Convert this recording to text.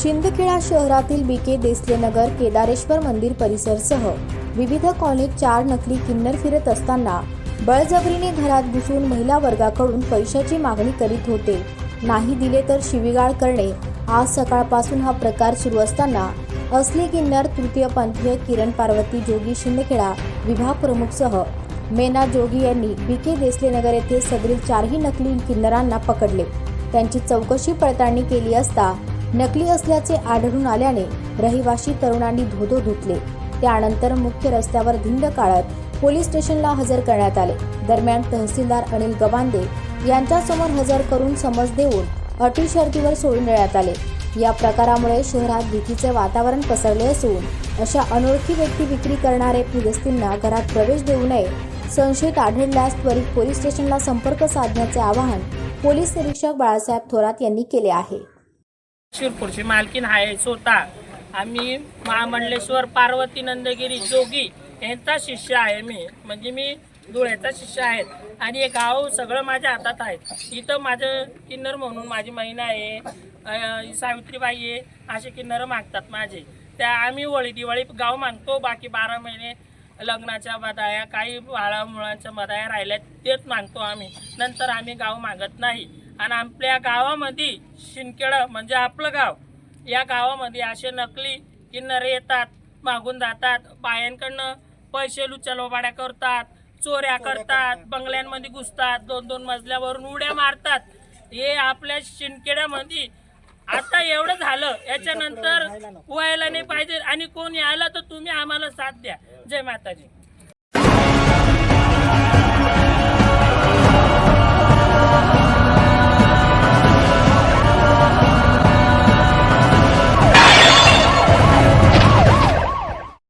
शिंदखेडा शहरातील बी के देसलेनगर केदारेश्वर मंदिर परिसरसह विविध कॉलनीत चार नकली किन्नर फिरत असताना बळजबरीने घरात घुसून महिला वर्गाकडून पैशाची मागणी करीत होते. नाही दिले तर शिवीगाळ करणे. आज सकाळपासून हा प्रकार सुरू असताना असली किन्नर तृतीयपंथीय किरण पार्वती जोगी शिंदखेडा विभाग प्रमुखसह मेना जोगी यांनी बी के देसलेनगर येथे सदरील चारही नकली किन्नरांना पकडले. त्यांची चौकशी पडताळणी केली असता नकली असल्याचे आढळून आल्याने रहिवाशी तरुणांनी धोधो धुतले. त्यानंतर मुख्य रस्त्यावर धिंड काढत पोलीस स्टेशनला हजर करण्यात आले. दरम्यान तहसीलदार अनिल गबांदे यांच्यासमोर हजर करून समज देऊन अटी शर्तीवर सोडून देण्यात आले. या प्रकारामुळे शहरात भीतीचे वातावरण पसरले असून अशा अनोळखी व्यक्ती विक्री करणारे फिरस्तींना घरात प्रवेश देऊ नये संशयित आढळल्यास त्वरित पोलीस स्टेशनला संपर्क साधण्याचे आवाहन पोलीस निरीक्षक बाळासाहेब थोरात यांनी केले आहे. शिरपूरची मालकीन आहे स्वतः. आम्ही महामंडलेश्वर पार्वती नंदगिरी जोगी यांचा शिष्य आहे मी. म्हणजे मी धुळ्याचा शिष्य आहे. आणि हे गाव सगळं माझ्या हातात आहे. इथं माझं किन्नर म्हणून माझी महिना आहे. सावित्रीबाई आहे. असे किन्नर मागतात माझे. त्या आम्ही वळी दिवाळी गाव मागतो बाकी बारा महिने लग्नाच्या बदाया काही बाळा मुळांच्या बदाया राहिल्या तेच मागतो आम्ही. नंतर आम्ही गाव मागत नाही. आणि आपल्या गावामध्ये शिंदखेड म्हणजे आपलं गाव या गावामध्ये असे नकली किन्नरे येतात मागून जातात बायांकडनं पैसे लुचलवाड्या करतात चोऱ्या करतात बंगल्यांमध्ये घुसतात दोन दोन मजल्यावरून उड्या मारतात. हे आपल्या शिंदखेड्यामध्ये आता एवढं झालं याच्यानंतर व्हायला नाही पाहिजे आणि कोण यायला तर तुम्ही आम्हाला साथ द्या. जय माताजी.